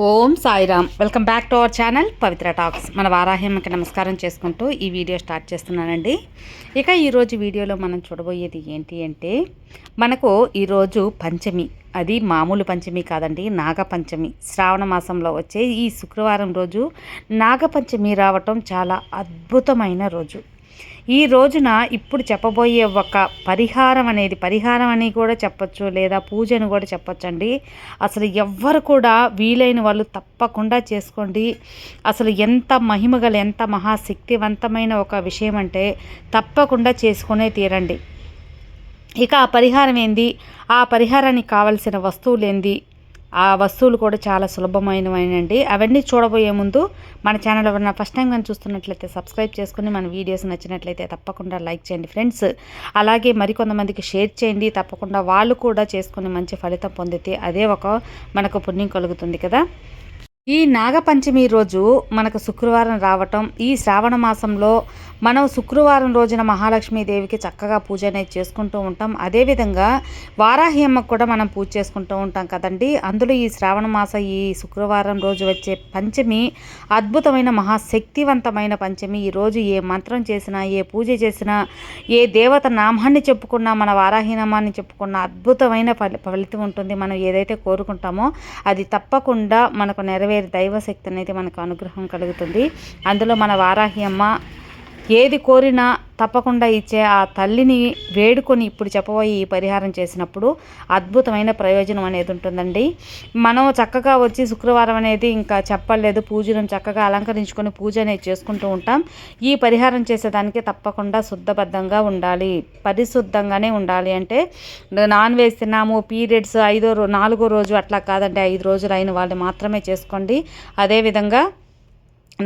Om Sairam. Welcome back to our channel Pavitra talks. మన వారాహ్యంకి నమస్కారం చేసుకుంటూ ఈ వీడియో స్టార్ట్ చేస్తున్నానండి. ఇక ఈరోజు వీడియోలో మనం చూడబోయేది ఏంటి అంటే మనకు ఈరోజు పంచమి. అది మామూలు పంచమి కాదండి నాగపంచమి. శ్రావణ మాసంలో వచ్చే ఈ శుక్రవారం రోజు నాగపంచమి రావటం చాలా అద్భుతమైన రోజు. ఈ రోజున ఇప్పుడు చెప్పబోయే ఒక పరిహారం అనేది పరిహారం అని కూడా చెప్పచ్చు లేదా పూజ అని కూడా చెప్పచ్చండి. అసలు ఎవ్వరు కూడా వీలైన వాళ్ళు తప్పకుండా చేసుకోండి. అసలు ఎంత మహిమగల ఎంత మహాశక్తివంతమైన ఒక విషయం అంటే తప్పకుండా చేసుకునే తీరండి. ఇక ఆ పరిహారం ఏంది? ఆ పరిహారానికి కావలసిన వస్తువులు ఏంది? ఆ వస్తువులు కూడా చాలా సులభమైనవండి అవన్నీ చూడబోయే ముందు మన ఛానల్ ఎవరైనా ఫస్ట్ టైం కానీ చూస్తున్నట్లయితే సబ్స్క్రైబ్ చేసుకుని మన వీడియోస్ నచ్చినట్లయితే తప్పకుండా లైక్ చేయండి ఫ్రెండ్స్. అలాగే మరికొంతమందికి షేర్ చేయండి. తప్పకుండా వాళ్ళు కూడా చేసుకుని మంచి ఫలితం పొందితే అదే ఒక మనకు పుణ్యం కలుగుతుంది కదా. ఈ నాగపంచమి రోజు మనకు శుక్రవారం రావటం ఈ శ్రావణ మాసంలో మనం శుక్రవారం రోజున మహాలక్ష్మీదేవికి చక్కగా పూజ అనేది చేసుకుంటూ ఉంటాం. అదేవిధంగా వారాహి అమ్మకు కూడా మనం పూజ చేసుకుంటూ ఉంటాం కదండి. అందులో ఈ శ్రావణ మాస ఈ శుక్రవారం రోజు వచ్చే పంచమి అద్భుతమైన మహాశక్తివంతమైన పంచమి. ఈ రోజు ఏ మంత్రం చేసినా ఏ పూజ చేసినా ఏ దేవత నామాన్ని చెప్పుకున్నా మన వారాహి నామాన్ని చెప్పుకున్న అద్భుతమైన ఫలితం ఉంటుంది. మనం ఏదైతే కోరుకుంటామో అది తప్పకుండా మనకు నెరవేరు నెరవేరు దైవశక్తి అనేది మనకు అనుగ్రహం కలుగుతుంది. అందులో మన వారాహి అమ్మ ఏది కోరినా తప్పకుండా ఇచ్చే ఆ తల్లిని వేడుకొని ఇప్పుడు చెప్పబోయి ఈ పరిహారం చేసినప్పుడు అద్భుతమైన ప్రయోజనం అనేది ఉంటుందండి. మనం చక్కగా వచ్చి శుక్రవారం అనేది ఇంకా చెప్పలేదు పూజను చక్కగా అలంకరించుకొని పూజ అనేది చేసుకుంటూ ఉంటాం. ఈ పరిహారం చేసేదానికి తప్పకుండా శుద్ధబద్ధంగా ఉండాలి పరిశుద్ధంగానే ఉండాలి అంటే నాన్ వెజ్ తిన్నాము పీరియడ్స్ ఐదో నాలుగో రోజు అట్లా కాదండి ఐదు రోజులు అయిన వాళ్ళు మాత్రమే చేసుకోండి. అదేవిధంగా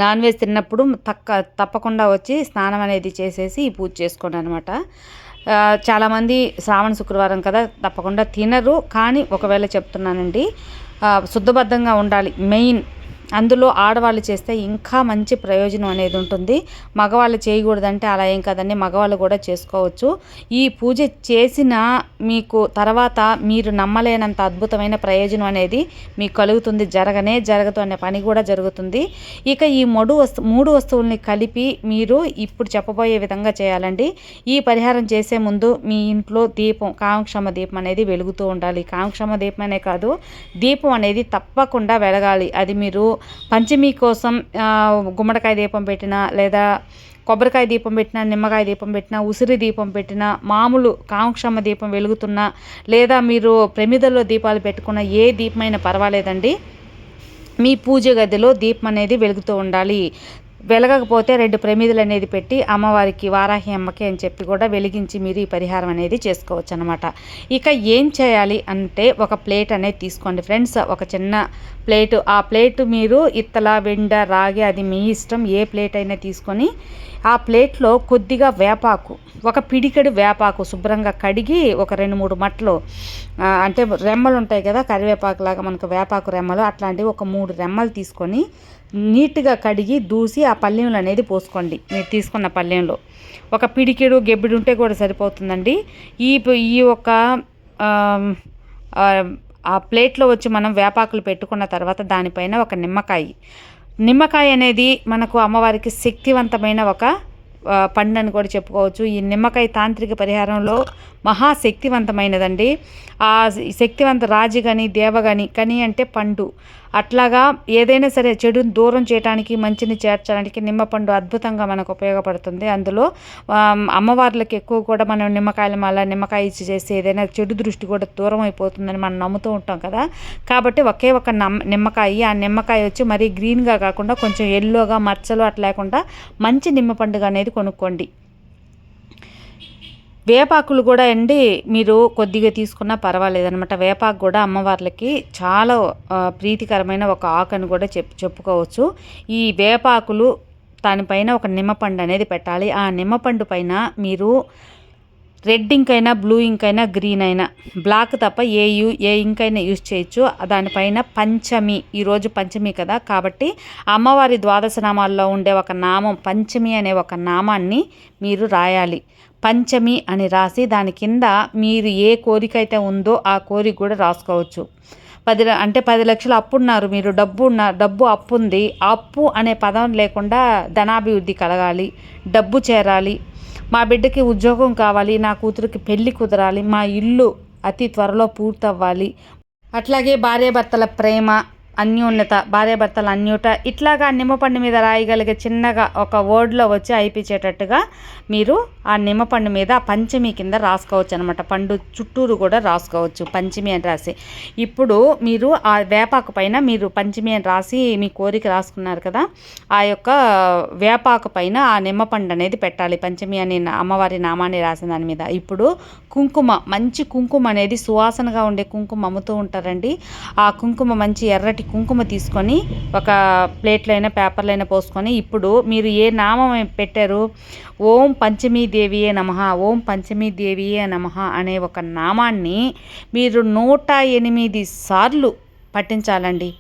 నాన్ వెజ్ తిన్నప్పుడు తక్క తప్పకుండా వచ్చి స్నానం అనేది చేసేసి పూజ చేసుకోండి అనమాట చాలామంది శ్రావణ శుక్రవారం కదా తప్పకుండా తినరు. కానీ ఒకవేళ చెప్తున్నానండి శుద్ధబద్ధంగా ఉండాలి. మెయిన్ అందులో ఆడవాళ్ళు చేస్తే ఇంకా మంచి ప్రయోజనం అనేది ఉంటుంది. మగవాళ్ళు చేయకూడదంటే అలా ఏం కదండి. మగవాళ్ళు కూడా చేసుకోవచ్చు. ఈ పూజ చేసిన మీకు తర్వాత మీరు నమ్మలేనంత అద్భుతమైన ప్రయోజనం అనేది మీకు కలుగుతుంది. జరగనే జరగదు అనే పని కూడా జరుగుతుంది. ఇక ఈ మడు వస్తు మూడు వస్తువుల్ని కలిపి మీరు ఇప్పుడు చెప్పబోయే విధంగా చేయాలండి. ఈ పరిహారం చేసే ముందు మీ ఇంట్లో దీపం కాంక్షమ దీపం అనేది వెలుగుతూ ఉండాలి. కాంక్షమ దీపం అనే కాదు. దీపం అనేది తప్పకుండా వెలగాలి. అది మీరు పంచమి కోసం గుమ్మడికాయ దీపం పెట్టిన లేదా కొబ్బరికాయ దీపం పెట్టినా నిమ్మకాయ దీపం పెట్టినా ఉసిరి దీపం పెట్టిన మామూలు కామక్షమ్మ దీపం వెలుగుతున్న లేదా మీరు ప్రమిదల్లో దీపాలు పెట్టుకున్న ఏ దీపమైనా పర్వాలేదండి. మీ పూజ గదిలో దీపం అనేది వెలుగుతూ ఉండాలి. వెలగకపోతే రెండు ప్రమిదలు అనేది పెట్టి అమ్మవారికి వారాహి అమ్మకి అని చెప్పి కూడా వెలిగించి మీరు ఈ పరిహారం అనేది చేసుకోవచ్చు అనమాట ఇక ఏం చేయాలి అంటే ఒక ప్లేట్ అనేది తీసుకోండి ఫ్రెండ్స్. ఒక చిన్న ప్లేటు ఆ ప్లేట్ మీరు ఇత్తల వెండ రాగి అది మీ ఇష్టం ఏ ప్లేట్ అయినా తీసుకొని ఆ ప్లేట్లో కొద్దిగా వేపాకు ఒక పిడికెడు వేపాకు శుభ్రంగా కడిగి ఒక రెండు మూడు మట్లు అంటే రెమ్మలు ఉంటాయి కదా కరివేపాకు లాగా మనకు వేపాకు రెమ్మలు అట్లాంటివి ఒక మూడు రెమ్మలు తీసుకొని నీట్గా కడిగి దూసి ఆ పల్లెంలో అనేది పోసుకోండి. మీరు తీసుకున్న పల్లెంలో ఒక పిడికిడు గెబ్బిడి ఉంటే కూడా సరిపోతుందండి. ఈ ఈ ఒక ఆ ప్లేట్లో వచ్చి మనం వేపాకులు పెట్టుకున్న తర్వాత దానిపైన ఒక నిమ్మకాయ. నిమ్మకాయ అనేది మనకు అమ్మవారికి శక్తివంతమైన ఒక పండు అని కూడా చెప్పుకోవచ్చు. ఈ నిమ్మకాయ తాంత్రిక పరిహారంలో మహాశక్తివంతమైనదండి ఆ శక్తివంత రాజు కానీ దేవ కానీ కని అంటే పండు. అట్లాగా ఏదైనా సరే చెడుని దూరం చేయడానికి మంచిని చేర్చడానికి నిమ్మపండు అద్భుతంగా మనకు ఉపయోగపడుతుంది. అందులో అమ్మవార్లకి ఎక్కువ కూడా మనం నిమ్మకాయల మళ్ళీ నిమ్మకాయ ఇచ్చి చేస్తే ఏదైనా చెడు దృష్టి కూడా దూరం అయిపోతుందని మనం నమ్ముతూ ఉంటాం కదా. కాబట్టి ఒకే ఒక నిమ్మకాయ ఆ నిమ్మకాయ వచ్చి మరీ గ్రీన్గా కాకుండా కొంచెం ఎల్లోగా మచ్చలు అట్లా లేకుండా మంచి నిమ్మపండుగా అనేది కొనుక్కోండి. వేపాకులు కూడా అండి మీరు కొద్దిగా తీసుకున్నా పర్వాలేదు అనమాట వేపాకు కూడా అమ్మవార్లకి చాలా ప్రీతికరమైన ఒక ఆకు అని కూడా చెప్ చెప్పుకోవచ్చు. ఈ వేపాకులు దానిపైన ఒక నిమ్మపండు అనేది పెట్టాలి. ఆ నిమ్మపండు పైన మీరు రెడ్ ఇంక్ అయినా బ్లూ ఇంక్ అయినా గ్రీన్ అయినా బ్లాక్ తప్ప ఏ యూ ఏ ఇంక్ అయినా యూజ్ చేయొచ్చు. దానిపైన పంచమి ఈరోజు పంచమి కదా కాబట్టి అమ్మవారి ద్వాదశ నామాల్లో ఉండే ఒక నామం పంచమి అనే ఒక నామాన్ని మీరు రాయాలి. పంచమి అని రాసి దాని కింద మీరు ఏ కోరిక అయితే ఉందో ఆ కోరిక కూడా రాసుకోవచ్చు. పది ల- అంటే పది లక్షలు అప్పు ఉన్నారు మీరు డబ్బు ఉన్న డబ్బు అప్పు ఉంది. అప్పు అనే పదం లేకుండా ధనాభివృద్ధి కలగాలి డబ్బు చేరాలి. మా బిడ్డకి ఉద్యోగం కావాలి నా కూతురికి పెళ్ళి కుదరాలి మా ఇల్లు అతి త్వరలో పూర్తవ్వాలి. అట్లాగే భార్యాభర్తల ప్రేమ అన్యోన్యత భార్యాభర్తల అన్యూట ఇట్లాగా నిమ్మపండు మీద రాయగలిగే చిన్నగా ఒక వర్డ్లో వచ్చి అయిపించేటట్టుగా మీరు ఆ నిమ్మపండు మీద పంచమి కింద రాసుకోవచ్చు అనమాట పండు చుట్టూరు కూడా రాసుకోవచ్చు. పంచమి అని రాసి. ఇప్పుడు మీరు ఆ వేపాకు పైన మీరు పంచమి అని రాసి మీ కోరిక రాసుకున్నారు కదా ఆ యొక్క వేపాకు పైన ఆ నిమ్మపండు అనేది పెట్టాలి. పంచమి అని నా- అమ్మవారి నామాన్ని రాసిన దాని మీద. ఇప్పుడు కుంకుమ మంచి కుంకుమ అనేది సువాసనగా ఉండే కుంకుమ అమ్ముతూ ఉంటారండి. ఆ కుంకుమ మంచి ఎర్రటి కుంకుమ తీసుకొని ఒక ప్లేట్లో అయినా అయినా పోసుకొని ఇప్పుడు మీరు ఏ నామం పెట్టారు? ఓం పంచమీ దేవియే నమ ఓం పంచమీ దేవియే నమ అనే ఒక నామాన్ని మీరు నూట ఎనిమిది సార్లు పఠించాలండి.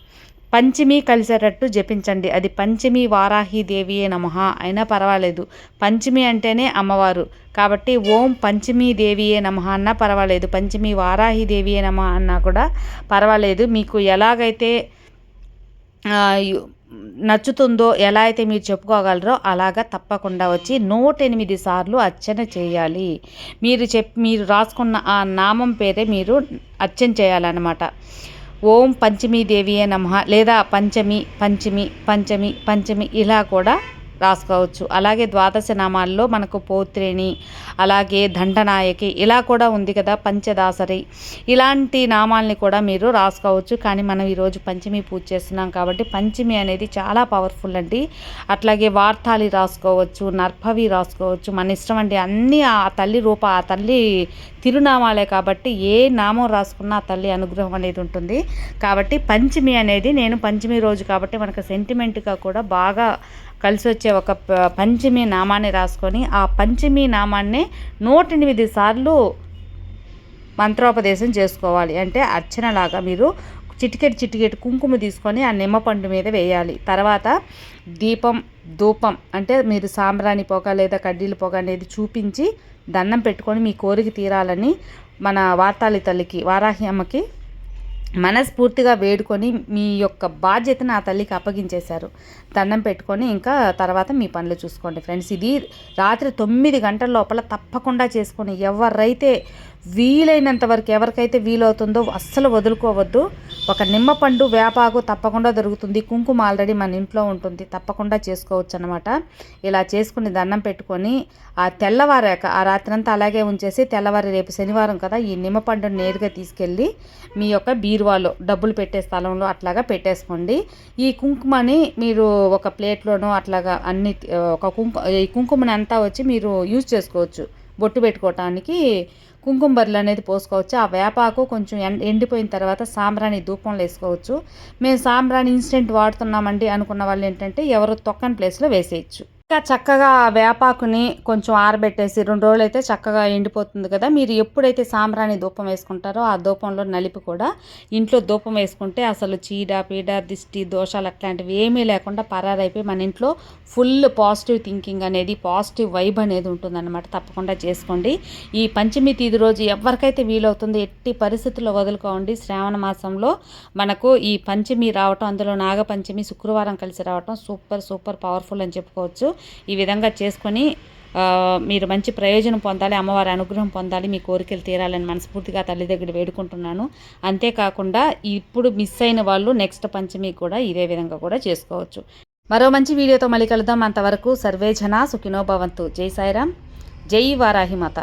పంచమి కలిసేటట్టు జపించండి. అది పంచమి వారాహి దేవియే నమ అయినా పర్వాలేదు. పంచమి అంటేనే అమ్మవారు. కాబట్టి ఓం పంచమి దేవియే నమ అన్నా పర్వాలేదు. పంచమి వారాహి దేవియే నమ అన్నా కూడా పర్వాలేదు. మీకు ఎలాగైతే నచ్చుతుందో ఎలా అయితే మీరు చెప్పుకోగలరో అలాగా తప్పకుండా వచ్చి నూట ఎనిమిది సార్లు అర్చన చేయాలి. మీరు చెప్ మీరు రాసుకున్న ఆ నామం పేరే మీరు అర్చన చేయాలన్నమాట. ఓం పంచమీ దేవియే నమ లేదా పంచమి పంచమి పంచమి పంచమి ఇలా కూడా రాసుకోవచ్చు. అలాగే ద్వాదశ నామాల్లో మనకు పోత్రేణి అలాగే దండనాయకి ఇలా కూడా ఉంది కదా పంచదాసరి. ఇలాంటి నామాల్ని కూడా మీరు రాసుకోవచ్చు. కానీ మనం ఈరోజు పంచమి పూజ చేస్తున్నాం కాబట్టి పంచమి అనేది చాలా పవర్ఫుల్ అండి. అట్లాగే వార్తాలి రాసుకోవచ్చు నర్భవి రాసుకోవచ్చు మన ఇష్టం అండి. అన్నీ ఆ తల్లి రూప ఆ తల్లి తిరునామాలే కాబట్టి ఏ నామం రాసుకున్నా ఆ తల్లి అనుగ్రహం అనేది ఉంటుంది. కాబట్టి పంచమి అనేది నేను పంచమి రోజు కాబట్టి మనకు సెంటిమెంట్గా కూడా బాగా కలిసి వచ్చే ఒక ప- పంచమి నామాన్ని రాసుకొని ఆ పంచమి నామాన్ని నూట ఎనిమిది సార్లు మంత్రోపదేశం చేసుకోవాలి. అంటే అర్చనలాగా మీరు చిటికెట్ చిటికెట్ కుంకుమ తీసుకొని ఆ నిమ్మపండు మీద వేయాలి. తర్వాత దీపం ధూపం అంటే మీరు సాంబ్రాణి పొగ లేదా కడ్డీల పొగ అనేది చూపించి దండం పెట్టుకొని మీ కోరిక తీరాలని మన వార్తాలి తల్లికి వారాహి అమ్మకి మనస్ఫూర్తిగా వేడుకొని మీ యొక్క బాధ్యతను ఆ తల్లికి అప్పగించేశారు. దండం పెట్టుకొని ఇంకా తర్వాత మీ పనులు చూసుకోండి. ఫ్రెండ్స్ ఇది రాత్రి తొమ్మిది గంటల లోపల తప్పకుండా చేసుకొని ఎవరైతే వీలైనంత వరకు ఎవరికైతే వీలవుతుందో అస్సలు వదులుకోవద్దు. ఒక నిమ్మపండు వేపాకు తప్పకుండా దొరుకుతుంది. కుంకుమ ఆల్రెడీ మన ఇంట్లో ఉంటుంది. తప్పకుండా చేసుకోవచ్చు అనమాట ఇలా చేసుకుని దండం పెట్టుకొని ఆ తెల్లవారాక ఆ రాత్రంతా అలాగే ఉంచేసి తెల్లవారి రేపు శనివారం కదా ఈ నిమ్మపండుని నేరుగా తీసుకెళ్ళి మీ యొక్క బీరువాలో డబ్బులు పెట్టే స్థలంలో అట్లాగా పెట్టేసుకోండి. ఈ కుంకుమని మీరు ఒక ప్లేట్లోనో అట్లాగా అన్ని ఒక కుంకుమ ఈ కుంకుమని అంతా వచ్చి మీరు యూజ్ చేసుకోవచ్చు. బొట్టు పెట్టుకోవటానికి కుంకుమ బర్రెలు అనేది పోసుకోవచ్చు. ఆ వేపాకు కొంచెం ఎండ ఎండిపోయిన తర్వాత సాంబ్రాణి ధూపంలో వేసుకోవచ్చు. మేము సాంబ్రాణి ఇన్స్టెంట్ వాడుతున్నామండి అనుకున్న వాళ్ళు ఏంటంటే ఎవరు తొక్కని ప్లేస్లో వేసేయచ్చు. ఇంకా చక్కగా వేపాకుని కొంచెం ఆరబెట్టేసి రెండు రోజులు అయితే చక్కగా ఎండిపోతుంది కదా. మీరు ఎప్పుడైతే సాంబ్రాణి ధూపం వేసుకుంటారో ఆ ధూపంలో నలిపి కూడా ఇంట్లో ధూపం వేసుకుంటే అసలు చీడ పీడ దిష్టి దోషాలు అట్లాంటివి ఏమీ లేకుండా పరారైపోయి మన ఇంట్లో ఫుల్ పాజిటివ్ థింకింగ్ అనేది పాజిటివ్ వైబ్ అనేది ఉంటుందన్నమాట. తప్పకుండా చేసుకోండి. ఈ పంచమి తీది రోజు ఎవరికైతే వీలవుతుందో ఎట్టి పరిస్థితుల్లో వదులుకోండి. శ్రావణ మాసంలో మనకు ఈ పంచమి రావటం అందులో నాగపంచమి శుక్రవారం కలిసి రావటం సూపర్ సూపర్ పవర్ఫుల్ అని చెప్పుకోవచ్చు. ఈ విధంగా చేసుకొని మీరు మంచి ప్రయోజనం పొందాలి అమ్మవారి అనుగ్రహం పొందాలి మీ కోరికలు తీరాలని మనస్ఫూర్తిగా తల్లి దగ్గర వేడుకుంటున్నాను. అంతేకాకుండా ఇప్పుడు మిస్ అయిన వాళ్ళు నెక్స్ట్ పంచమి కూడా ఇదే విధంగా కూడా చేసుకోవచ్చు. మరో మంచి వీడియోతో మళ్ళీ కలుద్దాం. అంతవరకు సర్వేజన సుఖినోభవంతు జై సాయిరామ్. జై వారాహి మాత.